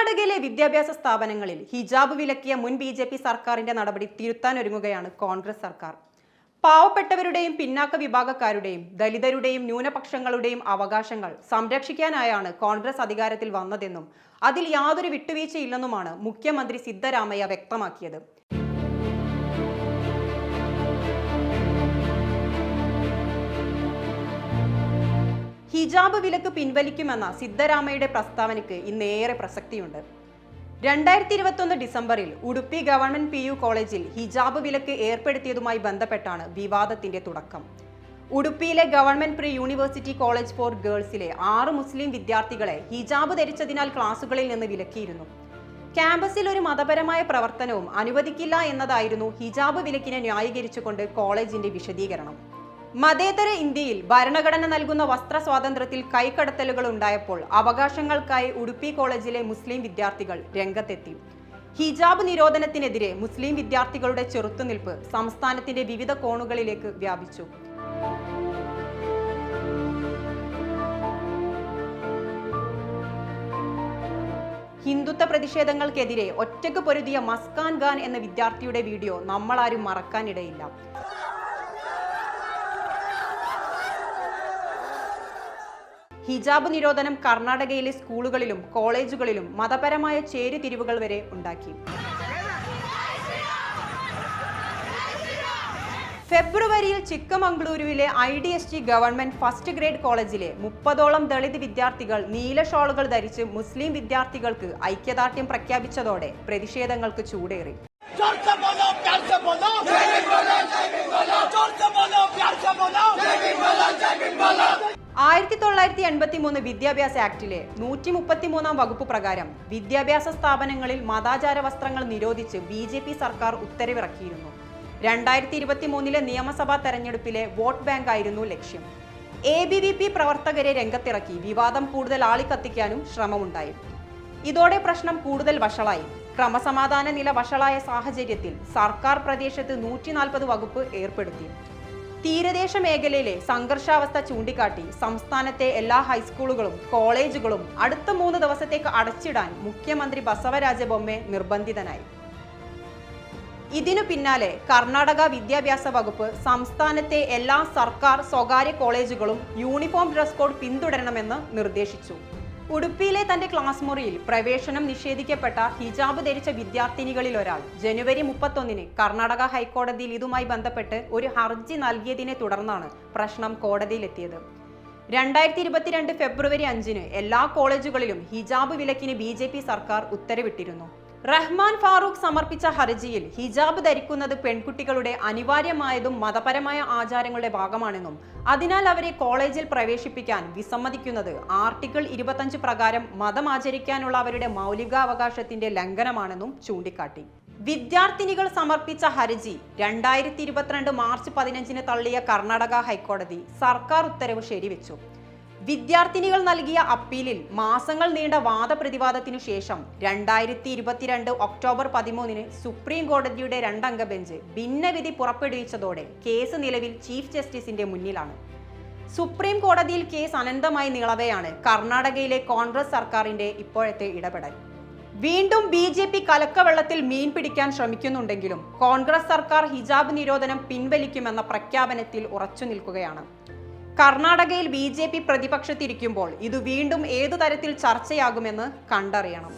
കർണാടകയിലെ വിദ്യാഭ്യാസ സ്ഥാപനങ്ങളിൽ ഹിജാബ് വിലക്കിയ മുൻ ബി ജെ പി സർക്കാരിന്റെ നടപടി തിരുത്താൻ ഒരുങ്ങുകയാണ് കോൺഗ്രസ് സർക്കാർ. പാവപ്പെട്ടവരുടെയും പിന്നാക്ക വിഭാഗക്കാരുടെയും ദലിതരുടെയും ന്യൂനപക്ഷങ്ങളുടെയും അവകാശങ്ങൾ സംരക്ഷിക്കാനായാണ് കോൺഗ്രസ് അധികാരത്തിൽ വന്നതെന്നും അതിൽ യാതൊരു വിട്ടുവീഴ്ചയില്ലെന്നുമാണ് മുഖ്യമന്ത്രി സിദ്ധരാമയ്യ വ്യക്തമാക്കിയത്. ഹിജാബ് വിലക്ക് പിൻവലിക്കുമെന്ന സിദ്ധരാമയുടെ പ്രസ്താവനയ്ക്ക് ഇന്നേറെ പ്രസക്തിയുണ്ട്. രണ്ടായിരത്തി ഇരുപത്തൊന്ന് ഡിസംബറിൽ ഉടുപ്പി ഗവൺമെന്റ് പി യു കോളേജിൽ ഹിജാബ് വിലക്ക് ഏർപ്പെടുത്തിയതുമായി ബന്ധപ്പെട്ടാണ് വിവാദത്തിന്റെ തുടക്കം. ഉടുപ്പിയിലെ government pre university college for ഗേൾസിലെ ആറ് മുസ്ലിം വിദ്യാർത്ഥികളെ ഹിജാബ് ധരിച്ചതിനാൽ ക്ലാസുകളിൽ നിന്ന് വിലക്കിയിരുന്നു. ക്യാമ്പസിൽ ഒരു മതപരമായ പ്രവർത്തനവും അനുവദിക്കില്ല എന്നതായിരുന്നു ഹിജാബ് വിലക്കിനെ ന്യായീകരിച്ചുകൊണ്ട് കോളേജിന്റെ വിശദീകരണം. മതേതര ഇന്ത്യയിൽ ഭരണഘടന നൽകുന്ന വസ്ത്ര സ്വാതന്ത്ര്യത്തിൽ കൈക്കടത്തലുകൾ ഉണ്ടായപ്പോൾ അവകാശങ്ങൾക്കായി ഉടുപ്പി കോളേജിലെ മുസ്ലിം വിദ്യാർത്ഥികൾ രംഗത്തെത്തി. ഹിജാബ് നിരോധനത്തിനെതിരെ മുസ്ലിം വിദ്യാർത്ഥികളുടെ ചെറുത്തുനിൽപ്പ് സംസ്ഥാനത്തിന്റെ വിവിധ കോണുകളിലേക്ക് വ്യാപിച്ചു. ഹിന്ദുത്വ പ്രതിഷേധങ്ങൾക്കെതിരെ ഒറ്റയ്ക്ക് പൊരുതിയ മസ്കാൻ ഖാൻ എന്ന വിദ്യാർത്ഥിയുടെ വീഡിയോ നമ്മളാരും മറക്കാനിടയില്ല. ഹിജാബ് നിരോധനം കർണാടകയിലെ സ്കൂളുകളിലും കോളേജുകളിലും മതപരമായ ചേരിതിരിവുകൾ വരെ ഉണ്ടാക്കി. ഫെബ്രുവരിയിൽ ചിക്കമംഗളൂരുവിലെ I D S T government first grade കോളേജിലെ മുപ്പതോളം ദളിത് വിദ്യാർത്ഥികൾ നീല ഷോളുകൾ ധരിച്ച് മുസ്ലിം വിദ്യാർത്ഥികൾക്ക് ഐക്യദാർഢ്യം പ്രഖ്യാപിച്ചതോടെ പ്രതിഷേധങ്ങൾക്ക് ചൂടേറി. ആയിരത്തി തൊള്ളായിരത്തി എൺപത്തി മൂന്ന് വിദ്യാഭ്യാസ ആക്ടിലെ നൂറ്റി മുപ്പത്തി മൂന്നാം വകുപ്പ് പ്രകാരം വിദ്യാഭ്യാസ സ്ഥാപനങ്ങളിൽ മതാചാര വസ്ത്രങ്ങൾ നിരോധിച്ച് ബി ജെ പി സർക്കാർ ഉത്തരവിറക്കിയിരുന്നു. രണ്ടായിരത്തി ഇരുപത്തി മൂന്നിലെ നിയമസഭാ തെരഞ്ഞെടുപ്പിലെ വോട്ട് ബാങ്ക് ആയിരുന്നു ലക്ഷ്യം. എ ബി വി പി പ്രവർത്തകരെ രംഗത്തിറക്കി വിവാദം കൂടുതൽ ആളിക്കത്തിക്കാനും ശ്രമമുണ്ടായി. ഇതോടെ പ്രശ്നം കൂടുതൽ വഷളായി. ക്രമസമാധാന നില വഷളായ സാഹചര്യത്തിൽ സർക്കാർ പ്രദേശത്ത് നൂറ്റി വകുപ്പ് ഏർപ്പെടുത്തി. തീരദേശ മേഖലയിലെ സംഘർഷാവസ്ഥ ചൂണ്ടിക്കാട്ടി സംസ്ഥാനത്തെ എല്ലാ ഹൈസ്കൂളുകളും കോളേജുകളും അടുത്ത മൂന്ന് ദിവസത്തേക്ക് അടച്ചിടാൻ മുഖ്യമന്ത്രി ബസവരാജ ബൊമ്മെ നിർബന്ധിതനായി. ഇതിനു പിന്നാലെ കർണാടക വിദ്യാഭ്യാസ വകുപ്പ് സംസ്ഥാനത്തെ എല്ലാ സർക്കാർ സ്വകാര്യ കോളേജുകളും യൂണിഫോം ഡ്രസ് കോഡ് പിന്തുടരണമെന്ന് നിർദ്ദേശിച്ചു. ഉടുപ്പിയിലെ തന്റെ ക്ലാസ് മുറിയിൽ പ്രവേശനം നിഷേധിക്കപ്പെട്ട ഹിജാബ് ധരിച്ച വിദ്യാർത്ഥിനികളിൽ ഒരാൾ ജനുവരി മുപ്പത്തൊന്നിന് കർണാടക ഹൈക്കോടതിയിൽ ഇതുമായി ബന്ധപ്പെട്ട് ഒരു ഹർജി നൽകിയതിനെ തുടർന്നാണ് പ്രശ്നം കോടതിയിലെത്തിയത്. രണ്ടായിരത്തി ഇരുപത്തിരണ്ട് ഫെബ്രുവരി അഞ്ചിന് എല്ലാ കോളേജുകളിലും ഹിജാബ് വിലക്കിന് ബി സർക്കാർ ഉത്തരവിട്ടിരുന്നു. റഹ്മാൻ ഫാറൂഖ് സമർപ്പിച്ച ഹർജിയിൽ ഹിജാബ് ധരിക്കുന്നത് പെൺകുട്ടികളുടെ അനിവാര്യമായതും മതപരമായ ആചാരങ്ങളുടെ ഭാഗമാണെന്നും അതിനാൽ അവരെ കോളേജിൽ പ്രവേശിപ്പിക്കാൻ വിസമ്മതിക്കുന്നത് ആർട്ടിക്കിൾ ഇരുപത്തഞ്ച് പ്രകാരം മതം ആചരിക്കാനുള്ള അവരുടെ മൗലികാവകാശത്തിന്റെ ലംഘനമാണെന്നും ചൂണ്ടിക്കാട്ടി. വിദ്യാർത്ഥിനികൾ സമർപ്പിച്ച ഹർജി രണ്ടായിരത്തി ഇരുപത്തിരണ്ട് മാർച്ച് പതിനഞ്ചിന് തള്ളിയ കർണാടക ഹൈക്കോടതി സർക്കാർ ഉത്തരവ് ശരിവെച്ചു. വിദ്യാർത്ഥിനികൾ നൽകിയ അപ്പീലിൽ മാസങ്ങൾ നീണ്ട വാദപ്രതിവാദത്തിനു ശേഷം രണ്ടായിരത്തി ഇരുപത്തിരണ്ട് ഒക്ടോബർ പതിമൂന്നിന് സുപ്രീം കോടതിയുടെ രണ്ടംഗ ബെഞ്ച് ഭിന്നവിധി പുറപ്പെടുവിച്ചതോടെ കേസ് നിലവിൽ ചീഫ് ജസ്റ്റിസിന്റെ മുന്നിലാണ്. സുപ്രീം കോടതിയിൽ കേസ് അനന്തമായി നീളവെയാണ് കർണാടകയിലെ കോൺഗ്രസ് സർക്കാരിന്റെ ഇപ്പോഴത്തെ ഇടപെടൽ. വീണ്ടും ബി ജെ പി കലക്കവെള്ളത്തിൽ മീൻ പിടിക്കാൻ ശ്രമിക്കുന്നുണ്ടെങ്കിലും കോൺഗ്രസ് സർക്കാർ ഹിജാബ് നിരോധനം പിൻവലിക്കുമെന്ന പ്രഖ്യാപനത്തിൽ ഉറച്ചു നിൽക്കുകയാണ് കർണാടകയിൽ ബി ജെ പി പ്രതിപക്ഷത്തിരിക്കുമ്പോൾ ഇത് വീണ്ടും ഏതു തരത്തിൽ ചർച്ചയാകുമെന്ന് കണ്ടറിയണം.